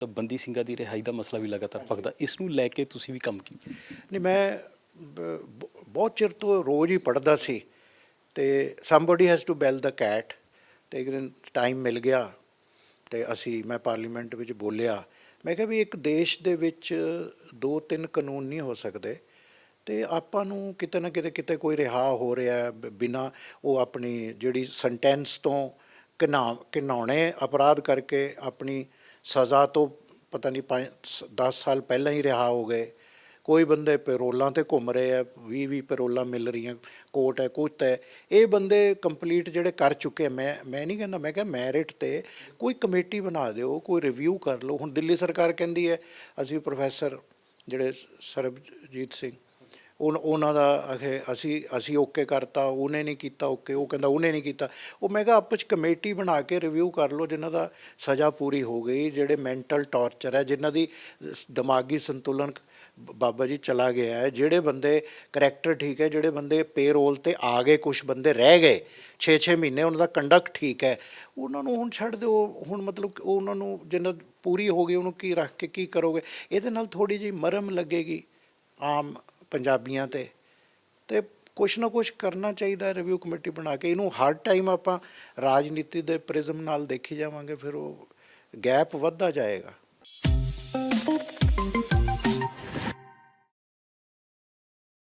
ਤਾਂ ਬੰਦੀ ਸਿੰਘਾਂ ਦੀ ਰਿਹਾਈ ਦਾ ਮਸਲਾ ਵੀ ਲਗਾਤਾਰ ਭਖਦਾ ਇਸ ਨੂੰ ਲੈ ਕੇ ਤੁਸੀਂ ਵੀ ਕੰਮ ਕੀਤਾ ਨਹੀਂ, ਮੈਂ ਬਹੁਤ ਚਿਰ ਤੋਂ ਰੋਜ਼ ਹੀ ਪੜ੍ਹਦਾ ਸੀ ਤੇ somebody has to bell the cat ਤੇ ਇੱਕ ਦਿਨ ਟਾਈਮ ਮਿਲ ਗਿਆ ਤੇ ਅਸੀਂ, ਮੈਂ ਪਾਰਲੀਮੈਂਟ ਵਿੱਚ ਬੋਲਿਆ। ਮੈਂ ਕਿਹਾ ਵੀ ਇੱਕ ਦੇਸ਼ ਦੇ ਵਿੱਚ ਦੋ ਤਿੰਨ ਕਾਨੂੰਨ ਨਹੀਂ ਹੋ ਸਕਦੇ ਤੇ ਆਪਾਂ ਨੂੰ ਕਿਤੇ ਨਾ ਕਿਤੇ ਕਿਤੇ ਕੋਈ ਰਿਹਾ ਹੋ ਰਿਹਾ ਹੈ ਬਿਨਾਂ ਉਹ ਆਪਣੀ ਜਿਹੜੀ ਸੈਂਟੈਂਸ ਤੋਂ ਕਿਨਾ ਕਿਨਾਉਣੇ ਅਪਰਾਧ ਕਰਕੇ ਆਪਣੀ ਸਜ਼ਾ ਤੋਂ ਪਤਾ ਨਹੀਂ 10 ਸਾਲ ਪਹਿਲਾਂ ਹੀ ਰਿਹਾ ਹੋ ਗਏ ਕੋਈ ਬੰਦੇ ਪੈਰੋਲਾਂ ਤੇ ਘੁੰਮ ਰਹੇ ਆ 20 20 ਪੈਰੋਲਾਂ ਮਿਲ ਰਹੀਆਂ, ਕੋਟ ਹੈ ਕੁਛ ਹੈ। ਇਹ ਬੰਦੇ ਕੰਪਲੀਟ ਜਿਹੜੇ ਕਰ ਚੁੱਕੇ ਮੈਂ ਮੈਂ ਨਹੀਂ ਕਹਿੰਦਾ, ਮੈਂ ਕਿਹਾ ਮੈਰਿਟ ਤੇ ਕੋਈ ਕਮੇਟੀ ਬਣਾ ਦਿਓ, ਕੋਈ ਰਿਵਿਊ ਕਰ ਲਓ। ਹੁਣ ਦਿੱਲੀ ਸਰਕਾਰ ਕਹਿੰਦੀ ਹੈ, ਅਸੀਂ ਪ੍ਰੋਫੈਸਰ ਜਿਹੜੇ ਸਰਬਜੀਤ ਸਿੰਘ ਉਹਨਾਂ ਦਾ ਅਖੇ ਅਸੀਂ ਅਸੀਂ ਓਕੇ ਕਰਤਾ, ਉਹਨੇ ਨਹੀਂ ਕੀਤਾ, ਓਕੇ, ਉਹ ਕਹਿੰਦਾ ਉਹਨੇ ਨਹੀਂ ਕੀਤਾ। ਉਹ ਮੈਂ ਕਿਹਾ ਆਪਸ 'ਚ ਕਮੇਟੀ ਬਣਾ ਕੇ ਰਿਵਿਊ ਕਰ ਲਓ, ਜਿਨ੍ਹਾਂ ਦਾ ਸਜ਼ਾ ਪੂਰੀ ਹੋ ਗਈ, ਜਿਹੜੇ ਮੈਂਟਲ ਟਾਰਚਰ ਹੈ, ਜਿਨ੍ਹਾਂ ਦੀ ਦਿਮਾਗੀ ਸੰਤੁਲਨ ਬਾਬਾ ਜੀ ਚਲਾ ਗਿਆ ਹੈ, ਜਿਹੜੇ ਬੰਦੇ ਕਰੈਕਟਰ ਠੀਕ ਹੈ, ਜਿਹੜੇ ਬੰਦੇ ਪੇਰੋਲ ਤੇ ਆ ਗਏ ਕੁਝ ਬੰਦੇ ਰਹਿ ਗਏ 6-6 ਮਹੀਨੇ ਉਹਨਾਂ ਦਾ ਕੰਡਕਟ ਠੀਕ ਹੈ, ਉਹਨਾਂ ਨੂੰ ਹੁਣ ਛੱਡ ਦਿਓ, ਹੁਣ ਮਤਲਬ ਉਹਨਾਂ ਨੂੰ ਜਿੰਨਾ ਪੂਰੀ ਹੋ ਗਈ, ਉਹਨੂੰ ਕੀ ਰੱਖ ਕੇ ਕੀ ਕਰੋਗੇ? ਇਹਦੇ ਨਾਲ ਥੋੜੀ ਜਿਹੀ ਮਰਮ ਲੱਗੇਗੀ, ਆਮ ਪੰਜਾਬੀਆਂ ਤੇ। ਤੇ ਕੁਛ ਨਾ ਕੁਛ ਕਰਨਾ ਚਾਹੀਦਾ ਰਿਵਿਊ ਕਮੇਟੀ ਬਣਾ ਕੇ। ਇਹਨੂੰ ਹਰ ਟਾਈਮ ਆਪਾਂ ਰਾਜਨੀਤੀ ਦੇ ਪ੍ਰਿਜ਼ਮ ਨਾਲ ਦੇਖੀ ਜਾਵਾਂਗੇ, ਫਿਰ ਉਹ ਗੈਪ ਵੱਧਦਾ ਜਾਏਗਾ।